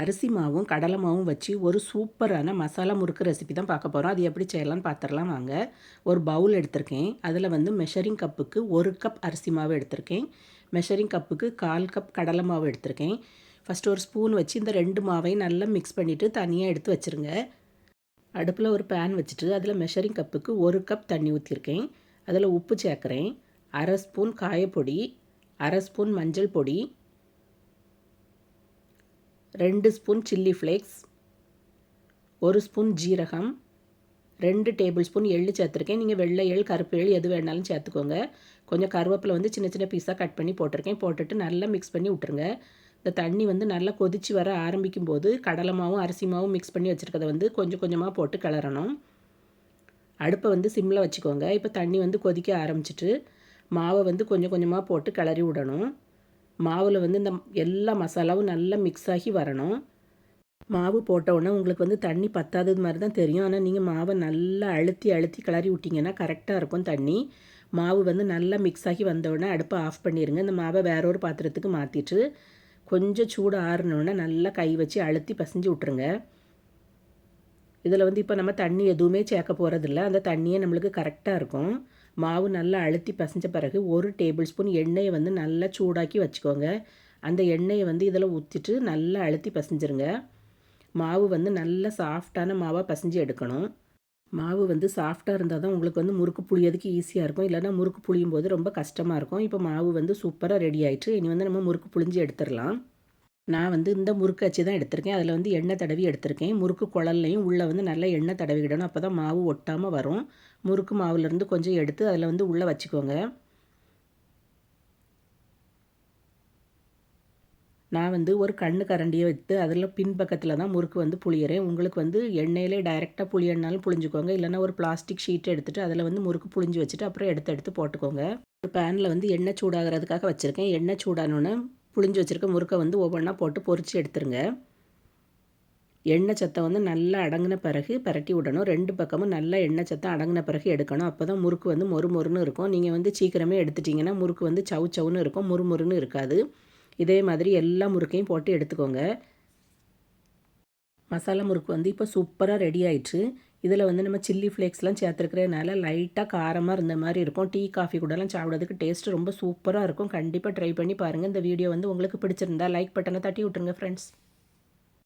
அரிசி மாவும் கடலை மாவும் வச்சு ஒரு சூப்பரான மசாலா முறுக்கு ரெசிபி தான் பார்க்க போகிறோம் அது எப்படி செய்யலாம்னு பார்த்துடலாம் வாங்க. ஒரு பவுல் எடுத்திருக்கேன். அதில் வந்து மெஷரிங் கப்புக்கு ஒரு கப் அரிசி மாவு எடுத்திருக்கேன். மெஷரிங் கப்புக்கு கால் கப் கடலை மாவு எடுத்திருக்கேன். ஃபஸ்ட்டு ஒரு ஸ்பூன் வச்சு இந்த ரெண்டு மாவையும் நல்லா மிக்ஸ் பண்ணிவிட்டு தனியாக எடுத்து வச்சுருங்க. அடுப்பில் ஒரு பேன் வச்சுட்டு அதில் மெஷரிங் கப்புக்கு ஒரு கப் தண்ணி ஊற்றிருக்கேன் அதில் உப்பு சேர்க்குறேன். அரை ஸ்பூன் காயப்பொடி அரை ஸ்பூன் மஞ்சள் பொடி ரெண்டு ஸ்பூன் சில்லி ஃப்ளேக்ஸ் ஒரு ஸ்பூன் ஜீரகம் ரெண்டு டேபிள் ஸ்பூன் எள்ளு சேர்த்துருக்கேன். நீங்கள் வெள்ளை எள் கருப்பு எள் எது வேணாலும் சேர்த்துக்கோங்க. கொஞ்சம் கருவேப்பிலை வந்து சின்ன சின்ன பீஸாக கட் பண்ணி போட்டிருக்கேன். போட்டுட்டு நல்லா மிக்ஸ் பண்ணி விட்டுருங்க. இந்த தண்ணி வந்து நல்லா கொதித்து வர ஆரம்பிக்கும் போது கடலை மாவும் அரிசி மாவும் மிக்ஸ் பண்ணி வச்சுருக்கதை வந்து கொஞ்சம் கொஞ்சமாக போட்டு கிளறணும். அடுப்பை வந்து சிம்மில் வச்சுக்கோங்க. இப்போ தண்ணி வந்து கொதிக்க ஆரம்பிச்சிட்டு மாவை வந்து கொஞ்சம் கொஞ்சமாக போட்டு கிளறி விடணும். மாவில் வந்து இந்த எல்லா மசாலாவும் நல்லா மிக்ஸ் ஆகி வரணும். மாவு போட்ட உடனே உங்களுக்கு வந்து தண்ணி பத்தாதது மாதிரி தான் தெரியும். ஆனால் நீங்கள் மாவை நல்லா அழுத்தி அழுத்தி கிளறி விட்டிங்கன்னா கரெக்டாக இருக்கும் தண்ணி. மாவு வந்து நல்லா மிக்ஸ் ஆகி வந்தவுடனே அடுப்பை ஆஃப் பண்ணிடுங்க இந்த மாவை வேற ஒரு பாத்திரத்துக்கு மாற்றிட்டு கொஞ்சம் சூடு ஆறினோடனே நல்லா கை வச்சு அழுத்தி பசைஞ்சு விட்ருங்க இதில் வந்து இப்போ நம்ம தண்ணி எதுவுமே சேர்க்க போகிறதில்ல அந்த தண்ணியே நம்மளுக்கு கரெக்டாக இருக்கும். மாவு நல்லா அழுத்தி பசைஞ்ச பிறகு ஒரு டேபிள் ஸ்பூன் எண்ணெயை வந்து நல்லா சூடாக்கி வச்சுக்கோங்க. அந்த எண்ணெயை வந்து இதில் ஊற்றிட்டு நல்லா அழுத்தி பசைஞ்சிருங்க. மாவு வந்து நல்ல சாஃப்டான மாவாக பசைஞ்சு எடுக்கணும். மாவு வந்து சாஃப்டாக இருந்தால் தான் உங்களுக்கு வந்து முறுக்கு புளியதுக்கு ஈஸியாக இருக்கும். இல்லைனா முறுக்கு புளியும் போது ரொம்ப கஷ்டமாக இருக்கும். இப்போ மாவு வந்து சூப்பராக ரெடி ஆயிடுச்சு இனி வந்து நம்ம முறுக்கு புளிஞ்சு எடுத்துடலாம். நான் வந்து இந்த முறுக்கு அச்சு தான் எடுத்திருக்கேன். அதில் வந்து எண்ணெய் தடவி எடுத்திருக்கேன். முறுக்கு குழல்லையும் உள்ளே வந்து நல்லா எண்ணெய் தடவிக்கிடணும் அப்போ தான் மாவு ஒட்டாமல் வரும். முறுக்கு மாவுலேருந்து கொஞ்சம் எடுத்து அதில் வந்து உள்ளே வச்சுக்கோங்க. நான் வந்து ஒரு கண்ணு கரண்டியை வைத்து அதில் பின்பக்கத்தில் தான் முறுக்கு வந்து புளியறேன். உங்களுக்கு வந்து எண்ணெயிலே டைரெக்டாக புளியனாலும் புளிஞ்சுக்கோங்க. இல்லைனா ஒரு பிளாஸ்டிக் ஷீட் எடுத்துகிட்டு அதில் வந்து முறுக்கு புளிஞ்சு வச்சுட்டு அப்புறம் எடுத்து எடுத்து போட்டுக்கோங்க. ஒரு பேனில் வந்து எண்ணெய் சூடாகிறதுக்காக வச்சுருக்கேன். எண்ணெய் சூடானோன்னு புளிஞ்சு வச்சுருக்க முறுக்கை வந்து ஒவ்வொன்றா போட்டு பொறிச்சு எடுத்துருங்க. எண்ணெய் சத்தம் வந்து நல்லா அடங்கின பிறகு பரட்டி விடணும். ரெண்டு பக்கமும் நல்லா எண்ணெய் சத்தம் அடங்கின பிறகு எடுக்கணும். அப்போ தான் முறுக்கு வந்து மொறு மொறுன்னு இருக்கும். நீங்கள் வந்து சீக்கிரமே எடுத்துட்டிங்கன்னா முறுக்கு வந்து சவு சவுன்னு இருக்கும். முறுமுறுன்னு இருக்காது. இதே மாதிரி எல்லா முறுக்கையும் போட்டு எடுத்துக்கோங்க. மசாலா முறுக்கு வந்து இப்போ சூப்பராக ரெடி ஆயிடுச்சு. இதில் வந்து நம்ம சில்லி ஃப்ளேக்ஸ்லாம் சேர்த்துருக்கிறதுனால லைட்டாக காரமாக இருந்த மாதிரி இருக்கும். டீ காஃபி கூடலாம் சாப்பிட்றதுக்கு டேஸ்ட்டு ரொம்ப சூப்பராக இருக்கும். கண்டிப்பாக ட்ரை பண்ணி பாருங்கள் இந்த வீடியோ வந்து உங்களுக்கு பிடிச்சிருந்தா லைக் பட்டனை தட்டி விட்டுருங்க ஃப்ரெண்ட்ஸ்